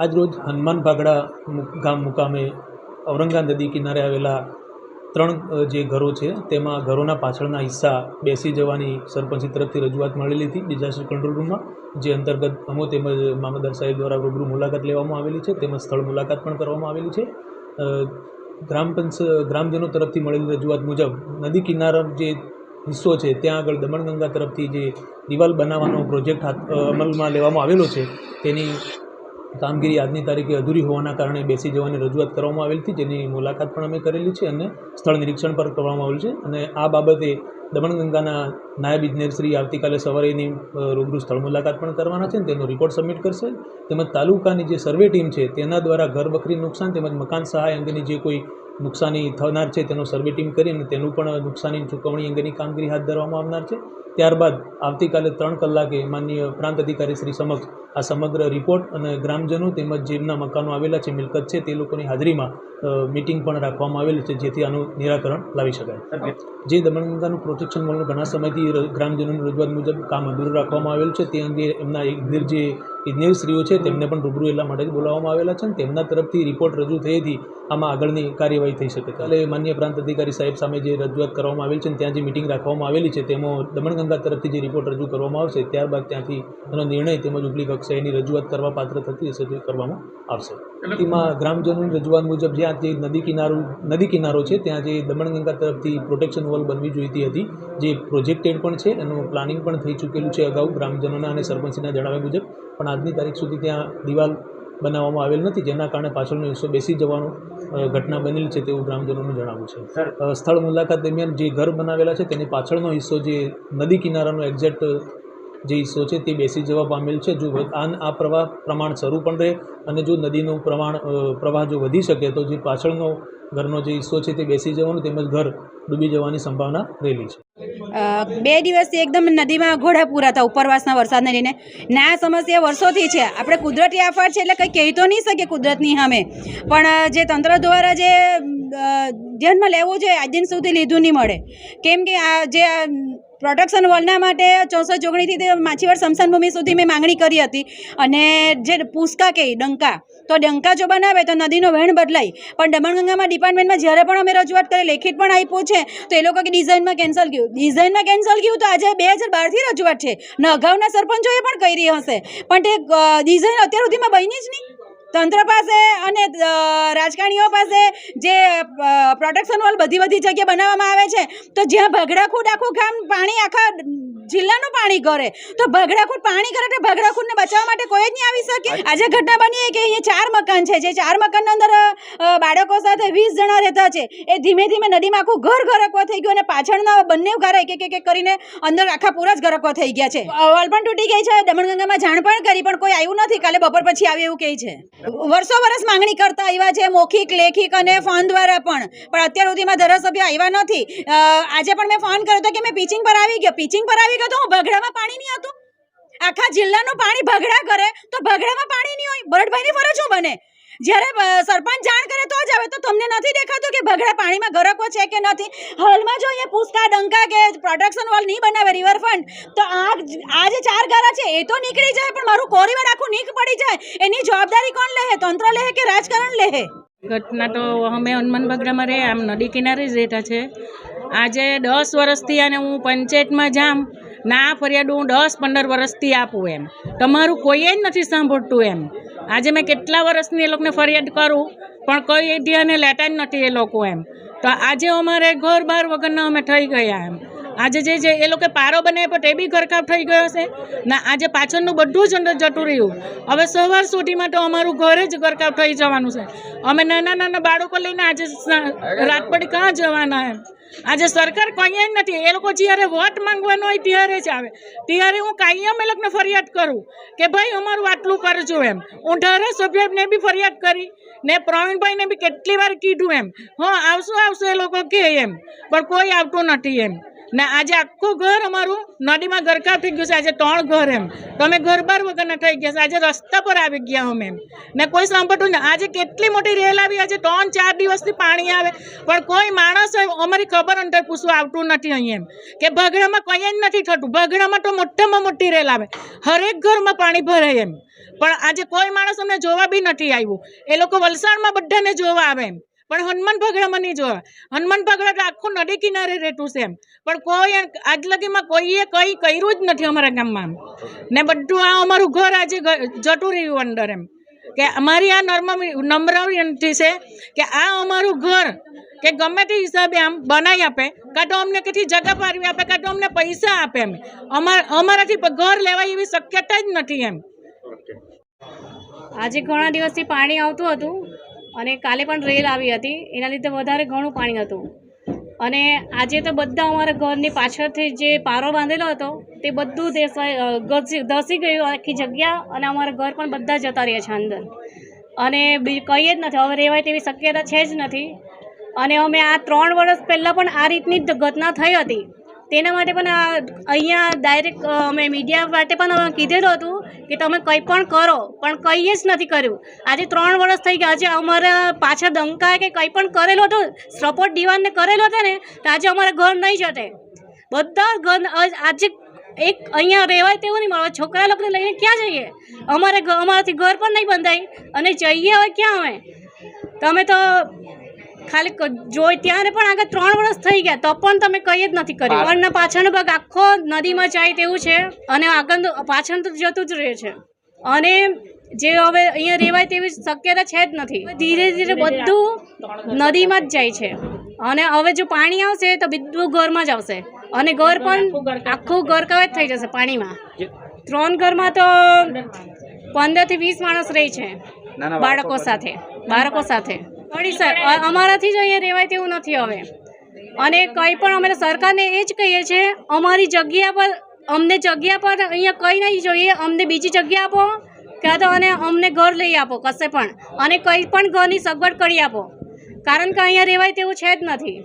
આજરોજ હનુમાન ભાગડા ગામ મુકામે ઔરંગા નદી કિનારે આવેલા ત્રણ જે ઘરો છે, તેમાં ઘરોના પાછળના હિસ્સા બેસી જવાની સરપંચી તરફથી રજૂઆત મળેલી હતી. ડિઝાસ્ટર કંટ્રોલ રૂમમાં, જે અંતર્ગત અમો તેમજ મામલદાર સાહેબ દ્વારા રૂબરૂ મુલાકાત લેવામાં આવેલી છે. તેમજ સ્થળ મુલાકાત પણ કરવામાં આવેલી છે. ગ્રામ પંચ, ગ્રામજનો તરફથી મળેલી રજૂઆત મુજબ, નદી કિનારા જે હિસ્સો છે, ત્યાં આગળ દમણગંગા તરફથી જે દિવાલ બનાવવાનો પ્રોજેક્ટ હાથ અમલમાં લેવામાં આવેલો છે, તેની કામગીરી આજની તારીખે અધૂરી હોવાના કારણે બેસી જવાની રજૂઆત કરવામાં આવેલી હતી. જેની મુલાકાત પણ અમે કરેલી છે અને સ્થળ નિરીક્ષણ પણ કરવામાં આવેલું છે. અને આ બાબતે દમણગંગાના નાયબ ઇજનેરશ્રી આવતીકાલે સવારે એની રૂબરૂ સ્થળ મુલાકાત પણ કરવાના છે અને તેનો રિપોર્ટ સબમિટ કરશે. તેમજ તાલુકાની જે સર્વે ટીમ છે, તેના દ્વારા ઘર વખરી નુકસાન તેમજ મકાન સહાય અંગેની જે કોઈ નુકસાની થનાર છે તેનો સર્વે ટીમ કરી અને તેનું પણ નુકસાની ચૂકવણી અંગેની કામગીરી હાથ ધરવામાં આવનાર છે. ત્યારબાદ આવતીકાલે ત્રણ કલાકે માનનીય પ્રાંત અધિકારી શ્રી સમક્ષ આ સમગ્ર રિપોર્ટ અને ગ્રામજનો તેમજ જેમના મકાનો આવેલા છે, મિલકત છે તે લોકોની હાજરીમાં મિટિંગ પણ રાખવામાં આવેલી છે જેથી આનું નિરાકરણ લાવી શકાય. જે દમણગંગાનું પ્રોટેક્શન વોલનું ઘણા સમયથી ગ્રામજનોની રજૂઆત મુજબ કામ અધૂરું રાખવામાં આવેલું છે. તે અંગે એમના એક જે ઇજનેરશ્રીઓ છે તેમને પણ રૂબરૂ એટલા માટે જ બોલાવવામાં આવેલા છે અને તેમના તરફથી રિપોર્ટ રજૂ થયેથી આમાં આગળની કાર્યવાહી થઈ શકે એટલે માન્ય પ્રાંત અધિકારી સાહેબ સામે જે રજૂઆત કરવામાં આવેલી છે ત્યાં જે મિટિંગ રાખવામાં આવેલી છે તેમાં દમણગંગા તરફથી જે રિપોર્ટ રજૂ કરવામાં આવશે ત્યારબાદ ત્યાંથી એનો નિર્ણય તેમજ ઉપલી કક્ષાએની રજૂઆત કરવા પાત્ર થતી હશે તે કરવામાં આવશે. તેમાં ગ્રામજનોની રજૂઆત મુજબ જ્યાં જે નદી કિનારો નદી કિનારો છે ત્યાં જે દમણગંગા તરફથી પ્રોટેક્શન વોલ બનવી જોઈતી હતી જે પ્રોજેક્ટેડ પણ છે એનું પ્લાનિંગ પણ થઈ ચૂકેલું છે અગાઉ ગ્રામજનોના અને સરપંચના જણાવ્યા મુજબ. પણ આજની તારીખ સુધી ત્યાં દિવાલ બનાવવામાં આવેલ નથી જેના કારણે પાછળનો હિસ્સો બેસી જવાનો ઘટના બનેલી છે તેવું ગ્રામજનોનું જણાવવું છે. સ્થળ મુલાકાત દરમિયાન જે ઘર બનાવેલા છે તેની પાછળનો હિસ્સો જે નદી કિનારાનો એક્ઝેક્ટ જે હિસ્સો છે તે બેસી જવા પામેલ છે. જો આ પ્રવાહ પ્રમાણ શરૂ પણ રહે અને જો નદીનું પ્રમાણ પ્રવાહ જો વધી શકે તો જે પાછળનો ઘરનો જે હિસ્સો છે તે બેસી જવાનું તેમજ ઘર ડૂબી જવાની સંભાવના રહેલી છે. બે દિવસથી એકદમ નદીમાં ઘોડા પૂરા હતા ઉપરવાસના વરસાદને લઈને. ના સમસ્યા વર્ષોથી છે. આપણે કુદરતી આફત છે એટલે કંઈ કહી તો નહીં શકીએ કુદરતની સામે. પણ જે તંત્ર દ્વારા જે ધ્યાનમાં લેવું જોઈએ, આજ દિન સુધી લીધું નહીં મળે. કેમ કે આ જે પ્રોટેક્શન વોલના માટે ચોસઠ જોગણીથી તે માછીવાડ સ્મશાન ભૂમિ સુધી મેં માંગણી કરી હતી. અને જે પૂસકા કહે ડંકા, તો ડંકા જો બનાવે તો નદીનો વહેણ બદલાય. પણ દમણગંગામાં ડિપાર્ટમેન્ટમાં જ્યારે પણ અમે રજૂઆત કરી, લેખિત પણ આપ્યું છે, તો એ લોકો કે ડિઝાઇનમાં કેન્સલ ગયું. ડિઝાઇનમાં કેન્સલ ગયું તો આજે બે હજાર બારથી રજૂઆત છે. ને અગાઉના સરપંચોએ પણ કરી હશે. પણ તે ડિઝાઇન અત્યાર સુધીમાં બની જ નહીં. તંત્ર પાસે અને રાજકારણીઓ પાસે જે પ્રોટેક્શન વોલ બધી બધી જગ્યાએ બનાવવામાં આવે છે, તો જ્યાં ભગડાખૂટ આખું ગામ પાણી આખા જિલ્લાનું પાણી કરે તો ભગડાખૂટ પાણી કરે તો ભગડાખૂટને બચાવવા માટે કોઈ જ નહીં આવી શકે. આજે ઘટના બની કે અહીંયા ચાર મકાન છે. જે ચાર મકાન અંદર બાળકો સાથે વીસ જણા રહેતા છે. એ ધીમે ધીમે નદીમાં આખું ઘર ગરકવા થઈ ગયું અને પાછળના બંને ઘર એક એક એક કરીને અંદર આખા પૂરા જ ગરકવા થઈ ગયા છે. વાલ પણ તૂટી ગઈ છે. દમણગંગામાં જાણ પણ કરી પણ કોઈ આવ્યું નથી. કાલે બપોર પછી આવે એવું કહે છે. વર્ષો વર્ષ માંગણી કરતા આવ્યા છે. મૌખિક લેખિક અને ફોન દ્વારા પણ. પણ અત્યાર સુધીમાં ધારાસભ્ય આવ્યા નથી. આજે પણ મેં ફોન કર્યો હતો કે મેં પિચિંગ પર આવી ગયો. પિચિંગ પર આવી ગયો તો હું ભગડામાં પાણી નહીં હતું આખા જિલ્લાનું પાણી ભગડા કરે તો ભગડામાં પાણી નહીં હોય? બરડભાઈની ફરજ શું બને? જ્યારે સરપંચ જાણ કરે તો જ આવે. તો તમને નથી દેખાતું કે ભગડા પાણીમાં ગરકો છે કે નથી? હાલમાં જો અહીંયા પૂછતા ડંકા કે પ્રોટેક્શન વોલ નહીં બનાવે, રિવરફ્રન્ટ, તો આ આ જે ચાર ગારા છે, એ તો નીકળી જાય, પણ મારું કોરીવાર આખું નીક પડી જાય. એની જવાબદારી કોણ લે તંત્ર લે કે રાજકારણ લે ઘટના તો અમે હનુમાન બગડામાં રહે, આમ નદી કિનારે જ રહેતા છે. આજે દસ વર્ષથી અને હું પંચાયતમાં જામ ના આ ફરિયાદ હું દસ પંદર વર્ષથી આપું એમ. તમારું કોઈએ જ નથી સાંભળતું એમ. આજે મેં કેટલા વર્ષની એ લોકોને ફરિયાદ કરું, પણ કોઈ ધ્યાને લેતા જ નથી એ લોકો એમ. તો આજે અમારે ઘર બાર વગરના અમે થઈ ગયા એમ. આજે જે છે એ લોકો પારો બનાવ્યો તે બી ઘરકાપ થઈ ગયો છે ના, આજે પાછળનું બધું જ અંદર જતું રહ્યું. હવે સવાર સુધીમાં તો અમારું ઘરે જ ઘરકાપ થઈ જવાનું છે. અમે નાના નાના બાળકો લઈને આજે રાત પડી કાં જવાના એમ? આજે સરકાર કંઈ જ નથી. એ લોકો જ્યારે વોટ માંગવાનો હોય ત્યારે જ આવે. ત્યારે હું કાયમ એ લોકોને ફરિયાદ કરું કે ભાઈ, અમારું આટલું કરજો એમ. હું ધારાસભ્યને બી ફરિયાદ કરી ને પ્રવીણભાઈને બી કેટલી વાર કીધું એમ. હા, આવશું આવશું એ લોકો કહે એમ. પણ કોઈ આવતું નથી એમ. ને આજે આખું ઘર અમારું નદીમાં ગરકાવ થઈ ગયું છે. આજે ત્રણ ઘર એમ. તો અમે ઘર બાર વગરના થઈ ગયા છે. આજે રસ્તા પર આવી ગયા અમે એમ. ને કોઈ સાંભળતું ને આજે કેટલી મોટી રેલ આવી. આજે ત્રણ ચાર દિવસથી પાણી આવે. પણ કોઈ માણસ અમારી ખબર અંદર પૂછવું આવતું નથી અહીં એમ. કે ભગડામાં કંઈ જ નથી થતું. ભગડામાં તો મોટામાં મોટી રેલ આવે. હરેક ઘરમાં પાણી ભરાય એમ. પણ આજે કોઈ માણસ અમને જોવા બી નથી આવ્યું. એ લોકો વલસાડમાં બધાને જોવા આવે એમ. પણ હનુમાન ભગડામાં નહીં જોવા. હનુમાન ભગડા તો આખું નદી કિનારે રહેતું છે એમ. પણ કોઈ આજ લગીમાં કોઈએ કંઈ કર્યું જ નથી અમારા ગામમાં ને બધું આ અમારું ઘર આજે જતું રહ્યું અંદર એમ. કે અમારી આ નર્મ નમ્ર વિનંતી છે કે આ અમારું ઘર, કે ગમે તે હિસાબે આમ બનાવી આપે, કાં તો અમને કેટલી જગા પાડવી આપે, કાં તો અમને પૈસા આપે એમ. અમાર, અમારાથી ઘર લેવાય એવી શક્યતા જ નથી એમ. આજે ઘણા દિવસથી પાણી આવતું હતું. અને કાલે પણ રેલ આવી હતી. એના લીધે વધારે ઘણું પાણી હતું. અને આજે તો બધા અમારા ઘરની પાછળથી જે પારો બાંધેલો હતો, તે બધું ગસી ધસી ગયું આખી જગ્યા અને અમારા ઘર પણ બધા જતા રહ્યા છે અંદર. અને કહીએ જ નથી. હવે રહેવાય તેવી શક્યતા છે જ નથી. અને અમે આ ત્રણ વર્ષ પહેલાં પણ આ રીતની જ ઘટના થઈ હતી. તેના માટે પણ અહીંયા ડાયરેક્ટ અમે મીડિયા માટે પણ કીધેલું હતું કે તમે કંઈ પણ કરો, પણ કંઈ જ નથી કર્યું. આજે ત્રણ વર્ષ થઈ ગયા. આજે અમારા પાછા દંકાએ કે કંઈ પણ કરેલું હતું સપોર્ટ દિવાનને કરેલો હતો ને, તો આજે અમારા ઘર નહીં જતે બધા ઘર, આજે એક અહીંયા રહેવાય તેવું નહીં મળે છોકરા લોકોને લઈને ક્યાં જઈએ? અમારે અમારાથી ઘર પણ નહીં બંધાય. અને જઈએ હવે ક્યાં અમે? તમે તો ખાલી જોઈ ત્યારે પણ આગળ ત્રણ વર્ષ થઈ ગયા તો પણ તમે કંઈ જ નથી કર્યું. ઘરના પાછળનો ભાગ આખો નદીમાં જાય તેવું છે અને આગળ પાછળ તો જતું જ રહે છે. અને જે હવે અહીંયા રહેવાય તેવી શક્યતા છે જ નથી. ધીરે ધીરે બધું નદીમાં જ જાય છે. અને હવે જો પાણી આવશે તો બધું ઘરમાં જ આવશે. અને ઘર પણ આખું ઘર કવે જ થઈ જશે પાણીમાં. ત્રણ ઘરમાં તો પંદરથી વીસ માણસ રહે છે બાળકો સાથે બાળકો સાથે. ઘણી સર અમારાથી જ અહીંયા રહેવાય તેવું નથી હવે. અને કંઈ પણ અમે સરકારને એ જ કહીએ છીએ, અમારી જગ્યા પર, અમને જગ્યા પર અહીંયા કંઈ નહીં જોઈએ, અમને બીજી જગ્યા આપો, ક્યાં તો અને અમને ઘર લઈ આપો, કશે પણ. અને કંઈ પણ ઘરની સગવડ કરી આપો. કારણ કે અહીંયા રહેવાય તેવું છે જ નથી.